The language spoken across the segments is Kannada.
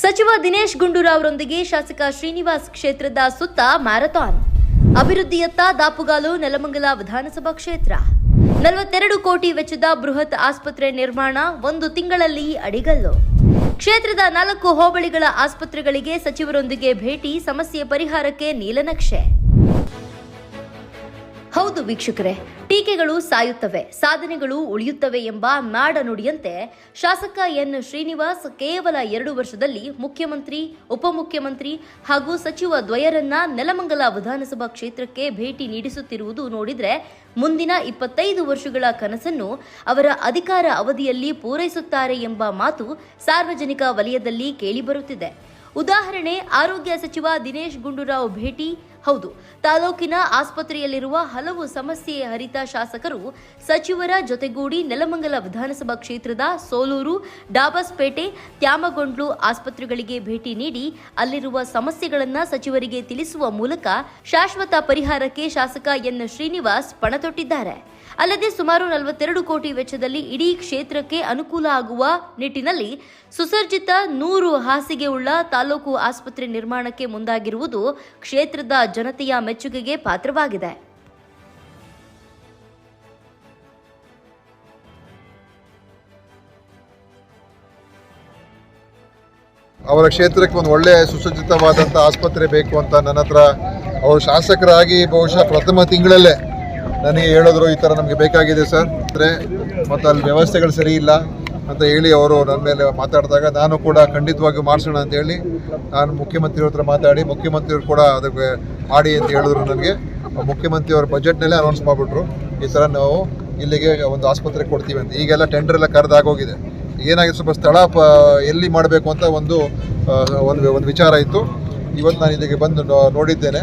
ಸಚಿವ ದಿನೇಶ್ ಗುಂಡೂರಾವ್ರೊಂದಿಗೆ ಶಾಸಕ ಶ್ರೀನಿವಾಸ್ ಕ್ಷೇತ್ರದ ಸುತ್ತ ಮ್ಯಾರಥಾನ್. ಅಭಿವೃದ್ಧಿಯತ್ತ ದಾಪುಗಾಲು ನೆಲಮಂಗಲ ವಿಧಾನಸಭಾ ಕ್ಷೇತ್ರ. ನಲವತ್ತೆರಡು ಕೋಟಿ ವೆಚ್ಚದ ಬೃಹತ್ ಆಸ್ಪತ್ರೆ ನಿರ್ಮಾಣ ಒಂದು ತಿಂಗಳಲ್ಲಿ ಅಡಿಗಲ್ಲು. ಕ್ಷೇತ್ರದ ನಾಲ್ಕು ಹೋಬಳಿಗಳ ಆಸ್ಪತ್ರೆಗಳಿಗೆ ಸಚಿವರೊಂದಿಗೆ ಭೇಟಿ, ಸಮಸ್ಯೆ ಪರಿಹಾರಕ್ಕೆ ನೀಲನಕ್ಷೆ. ಹೌದು ವೀಕ್ಷಕರೇ, ಟೀಕೆಗಳು ಸಾಯುತ್ತವೆ, ಸಾಧನೆಗಳು ಉಳಿಯುತ್ತವೆ ಎಂಬ ನಾಡನುಡಿಯಂತೆ ಶಾಸಕ ಎನ್. ಶ್ರೀನಿವಾಸ್ ಕೇವಲ ಎರಡು ವರ್ಷದಲ್ಲಿ ಮುಖ್ಯಮಂತ್ರಿ, ಉಪಮುಖ್ಯಮಂತ್ರಿ ಹಾಗೂ ಸಚಿವ ದ್ವಯರನ್ನ ನೆಲಮಂಗಲ ವಿಧಾನಸಭಾ ಕ್ಷೇತ್ರಕ್ಕೆ ಭೇಟಿ ನೀಡಿಸುತ್ತಿರುವುದು ನೋಡಿದರೆ ಮುಂದಿನ ಇಪ್ಪತ್ತೈದು ವರ್ಷಗಳ ಕನಸನ್ನು ಅವರ ಅಧಿಕಾರ ಅವಧಿಯಲ್ಲಿ ಪೂರೈಸುತ್ತಾರೆ ಎಂಬ ಮಾತು ಸಾರ್ವಜನಿಕ ವಲಯದಲ್ಲಿ ಕೇಳಿಬರುತ್ತಿದೆ ಉದಾಹರಣೆ, ಆರೋಗ್ಯ ಸಚಿವ ದಿನೇಶ್ ಗುಂಡೂರಾವ್ ಭೇಟಿ ಹೌದು, ತಾಲೂಕಿನ ಆಸ್ಪತ್ರೆಯಲ್ಲಿರುವ ಹಲವು ಸಮಸ್ಯೆ ಹರಿತ ಶಾಸಕರು ಸಚಿವರ ಜೊತೆಗೂಡಿ ನೆಲಮಂಗಲ ವಿಧಾನಸಭಾ ಕ್ಷೇತ್ರದ ಸೋಲೂರು, ಡಾಬಸ್ಪೇಟೆ, ತ್ಯಾಮಗೊಂಡ್ಲು ಆಸ್ಪತ್ರೆಗಳಿಗೆ ಭೇಟಿ ನೀಡಿ ಅಲ್ಲಿರುವ ಸಮಸ್ಯೆಗಳನ್ನು ಸಚಿವರಿಗೆ ತಿಳಿಸುವ ಮೂಲಕ ಶಾಶ್ವತ ಪರಿಹಾರಕ್ಕೆ ಶಾಸಕ ಎನ್. ಶ್ರೀನಿವಾಸ್ ಪಣತೊಟ್ಟಿದ್ದಾರೆ. ಅಲ್ಲದೆ ಸುಮಾರು ನಲವತ್ತೆರಡು ಕೋಟಿ ವೆಚ್ಚದಲ್ಲಿ ಇಡೀ ಕ್ಷೇತ್ರಕ್ಕೆ ಅನುಕೂಲ ಆಗುವ ನಿಟ್ಟಿನಲ್ಲಿ ಸುಸರ್ಜಿತ ನೂರು ಹಾಸಿಗೆ ಉಳ್ಳ ತಾಲೂಕು ಆಸ್ಪತ್ರೆ ನಿರ್ಮಾಣಕ್ಕೆ ಮುಂದಾಗಿರುವುದು ಕ್ಷೇತ್ರದ ಜನತೆಯ ಮೆಚ್ಚುಗೆಗೆ ಪಾತ್ರವಾಗಿದೆ. ಅವರ ಕ್ಷೇತ್ರಕ್ಕೆ ಒಂದು ಒಳ್ಳೆಯ ಸುಸಜ್ಜಿತವಾದಂಥ ಆಸ್ಪತ್ರೆ ಬೇಕು ಅಂತ ನನ್ನ ಹತ್ರ ಅವರು ಶಾಸಕರಾಗಿ ಬಹುಶಃ ಪ್ರಥಮ ತಿಂಗಳಲ್ಲೇ ನನಗೆ ಹೇಳಿದ್ರು ಈ ಥರ ನಮಗೆ ಬೇಕಾಗಿದೆ ಸರ್. ಅಂದರೆ ಮತ್ತು ಅಲ್ಲಿ ವ್ಯವಸ್ಥೆಗಳು ಸರಿ ಇಲ್ಲ. ಅಂತ ಹೇಳಿ ಅವರು ನನ್ನ ಮೇಲೆ ಮಾತಾಡಿದಾಗ ನಾನು ಕೂಡ ಖಂಡಿತವಾಗಿ ಮಾಡಿಸೋಣ ಅಂತ ಹೇಳಿ ನಾನು ಮುಖ್ಯಮಂತ್ರಿಯವ್ರ ಹತ್ರ ಮಾತಾಡಿ ಮುಖ್ಯಮಂತ್ರಿಯವರು ಕೂಡ ಅದಕ್ಕೆ ಮಾಡಿ ಅಂತ ಹೇಳಿದ್ರು ನನಗೆ. ಮುಖ್ಯಮಂತ್ರಿಯವ್ರ ಬಜೆಟ್ನಲ್ಲೇ ಅನೌನ್ಸ್ ಮಾಡಿಬಿಟ್ರು, ಈ ಥರ ನಾವು ಇಲ್ಲಿಗೆ ಒಂದು ಆಸ್ಪತ್ರೆ ಕೊಡ್ತೀವಿ ಅಂತ. ಈಗೆಲ್ಲ ಟೆಂಡರ್ ಎಲ್ಲ ಕರೆದಾಗೋಗಿದೆ ಏನಾಗಿದೆ ಸ್ವಲ್ಪ ಸ್ಥಳ ಪ, ಎಲ್ಲಿ ಮಾಡಬೇಕು ಅಂತ ಒಂದು ಒಂದು ಒಂದು ವಿಚಾರ ಇತ್ತು. ಇವತ್ತು ನಾನು ಇಲ್ಲಿಗೆ ಬಂದು ನೋಡಿದ್ದೇನೆ.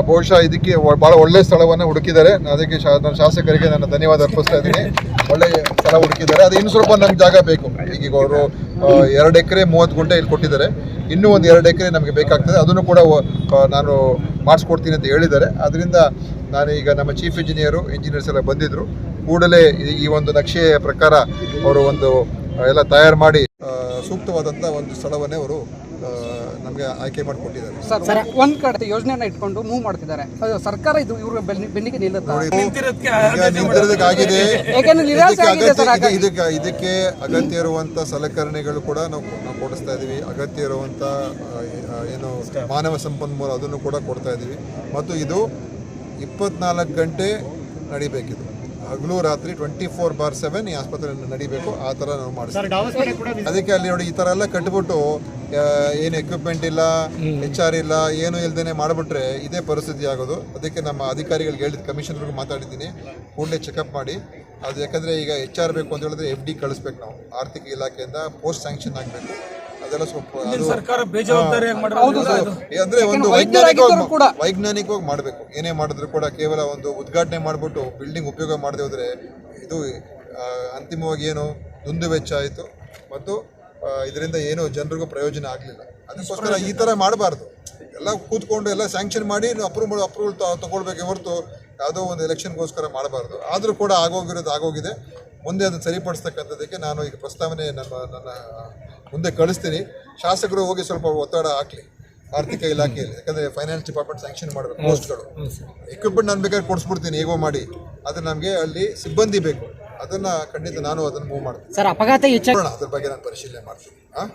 ಬಹುಶಃ ಇದಕ್ಕೆ ಭಾಳ ಒಳ್ಳೆಯ ಸ್ಥಳವನ್ನು ಹುಡುಕಿದ್ದಾರೆ. ನಾನು ಅದಕ್ಕೆ ಶಾಸಕರಿಗೆ ನನ್ನ ಧನ್ಯವಾದ ಅರ್ಪಿಸ್ತಾ ಇದ್ದೀನಿ. ಒಳ್ಳೆಯ ಸ್ಥಳ ಹುಡುಕಿದ್ದಾರೆ. ಅದು ಇನ್ನು ಸ್ವಲ್ಪ ನಮ್ಗೆ ಜಾಗ ಬೇಕು. ಈಗ ಅವರು ಎರಡು ಎಕರೆ ಮೂವತ್ತು ಗುಂಟೆ ಇಲ್ಲಿ ಕೊಟ್ಟಿದ್ದಾರೆ. ಇನ್ನೂ ಒಂದು ಎರಡು ಎಕರೆ ನಮಗೆ ಬೇಕಾಗ್ತದೆ. ಅದನ್ನು ಕೂಡ ನಾನು ಮಾಡಿಸ್ಕೊಡ್ತೀನಿ ಅಂತ ಹೇಳಿದ್ದಾರೆ. ಅದರಿಂದ ನಾನು ಈಗ ನಮ್ಮ ಚೀಫ್ ಇಂಜಿನಿಯರು ಇಂಜಿನಿಯರ್ಸ್ ಎಲ್ಲ ಬಂದಿದ್ದರು ಕೂಡಲೇ ಈ- ಒಂದು ನಕ್ಷೆಯ ಪ್ರಕಾರ ಅವರು ಒಂದು ಎಲ್ಲ ತಯಾರು ಮಾಡಿ ಸೂಕ್ತವಾದಂಥ ಒಂದು ಸ್ಥಳವನ್ನೇ ಅವರು ನಮಗೆ ಆಯ್ಕೆ ಮಾಡಿಕೊಟ್ಟಿದ್ದಾರೆ ಸರ್ ಒಂದ್ ಕಡೆ ಯೋಜನೆಯನ್ನ ಇಟ್ಕೊಂಡು ಮೂವ್ ಮಾಡ್ತಿದ್ದಾರೆ. ಅದು ಸರ್ಕಾರ ಇದು ಇವ್ರ ಬೆನ್ನಿ- ಬೆನ್ನಿಗೆ ನಿಲ್ಲುತ್ತೆ? ಇದಕ್ಕೆ ಆಗಿದೆ ಇದಕ್ಕೆ ಇದಕ್ಕೆ ಅಗತ್ಯ ಇರುವಂತ ಸಲಕರಣೆಗಳು ಕೂಡ ನಾವು ಕೊಡಿಸ್ತಾ ಇದೀವಿ. ಅಗತ್ಯ ಇರುವಂತ ಏನು ಮಾನವ ಸಂಪನ್ಮೂಲ ಅದನ್ನು ಕೂಡ ಕೊಡ್ತಾ ಇದೀವಿ. ಮತ್ತು ಇದು ಇಪ್ಪತ್ನಾಲ್ಕು ಗಂಟೆ ನಡಿಬೇಕಿದು. ಹಗಲು ರಾತ್ರಿ ಟ್ವೆಂಟಿ ಫೋರ್ ಬಾರ್ ಸೆವೆನ್ ಈ ಆಸ್ಪತ್ರೆ ನಡಿಬೇಕು. ಆ ಥರ ನಾವು ಮಾಡಿಸ್ತೀವಿ. ಅದಕ್ಕೆ ಅಲ್ಲಿ ನೋಡಿ ಈ ಥರ ಎಲ್ಲ ಕಟ್ಬಿಟ್ಟು ಏನು ಎಕ್ವಿಪ್ಮೆಂಟ್ ಇಲ್ಲ ಎಚ್ ಆರ್ ಇಲ್ಲ ಏನು ಇಲ್ದೇನೆ ಮಾಡಿಬಿಟ್ರೆ ಇದೇ ಪರಿಸ್ಥಿತಿ ಆಗೋದು. ಅದಕ್ಕೆ ನಮ್ಮ ಅಧಿಕಾರಿಗಳಿಗೆ ಹೇಳಿದ ಕಮಿಷನರ್ಗೂ ಮಾತಾಡಿದ್ದೀನಿ. ಕೂಡಲೇ ಚೆಕಪ್ ಮಾಡಿ. ಅದು ಯಾಕಂದರೆ ಈಗ ಎಚ್ ಆರ್ ಬೇಕು ಅಂತ ಹೇಳಿದ್ರೆ ಎಫ್ ಡಿ ಕಳಿಸ್ಬೇಕು ನಾವು. ಆರ್ಥಿಕ ಇಲಾಖೆಯಿಂದ ಪೋಸ್ಟ್ ಸ್ಯಾಂಕ್ಷನ್ ಆಗಬೇಕು. ಅದೆಲ್ಲ ಸ್ವಲ್ಪ ಅಂದ್ರೆ ಒಂದು ವೈಜ್ಞಾನಿಕವಾಗಿ ವೈಜ್ಞಾನಿಕವಾಗಿ ಮಾಡಬೇಕು. ಏನೇ ಮಾಡಿದ್ರು ಕೂಡ ಕೇವಲ ಒಂದು ಉದ್ಘಾಟನೆ ಮಾಡಿಬಿಟ್ಟು ಬಿಲ್ಡಿಂಗ್ ಉಪಯೋಗ ಮಾಡದೆ ಹೋದ್ರೆ ಇದು ಅಂತಿಮವಾಗಿ ಏನು ದುಂದು ವೆಚ್ಚ ಆಯಿತು ಮತ್ತು ಇದರಿಂದ ಏನು ಜನರಿಗೂ ಪ್ರಯೋಜನ ಆಗಲಿಲ್ಲ. ಅದಕ್ಕೋಸ್ಕರ ಈ ಥರ ಮಾಡಬಾರ್ದು. ಎಲ್ಲ ಕೂತ್ಕೊಂಡು ಎಲ್ಲ ಸ್ಯಾಂಕ್ಷನ್ ಮಾಡಿ ಅಪ್ರೂವಲ್ ಅಪ್ರೂವಲ್ ತಗೊಳ್ಬೇಕೆ ಹೊರತು ಯಾವುದೋ ಒಂದು ಎಲೆಕ್ಷನ್ಗೋಸ್ಕರ ಮಾಡಬಾರ್ದು. ಆದರೂ ಕೂಡ ಆಗೋಗಿರೋದು ಆಗೋಗಿದೆ. ಮುಂದೆ ಅದನ್ನು ಸರಿಪಡಿಸ್ತಕ್ಕಂಥದ್ದಕ್ಕೆ ನಾನು ಈಗ ಪ್ರಸ್ತಾವನೆ ನನ್ನ ನನ್ನ ಮುಂದೆ ಕಳಿಸ್ತೀನಿ. ಶಾಸಕರು ಹೋಗಿ ಸ್ವಲ್ಪ ಒತ್ತಡ ಹಾಕಲಿ. ಆರ್ಥಿಕ ಇಲಾಖೆಯಲ್ಲಿ. ಯಾಕಂದರೆ ಫೈನಾನ್ಸ್ ಡಿಪಾರ್ಟ್ಮೆಂಟ್ ಸ್ಯಾಂಕ್ಷನ್ ಮಾಡಬೇಕು ಪೋಸ್ಟ್ಗಳು. ಎಕ್ವಿಪ್ಮೆಂಟ್ ನಾನು ಬೇಕಾದ್ರೆ ಕೊಡಿಸ್ಬಿಡ್ತೀನಿ ಹೇಗೋ ಮಾಡಿ. ಆದರೆ ನಮಗೆ ಅಲ್ಲಿ ಸಿಬ್ಬಂದಿ ಬೇಕು. ಅದನ್ನ ಖಂಡಿತ ನಾನು ಅದನ್ನು ಮೂವ್ ಮಾಡ್ತೀನಿ. ಸರ್ ಅಪಘಾತ ಹೆಚ್ಚಾಗಿ ಅದ್ರ ಬಗ್ಗೆ ನಾನು ಪರಿಶೀಲನೆ ಮಾಡ್ತೀನಿ. ಹಾಂ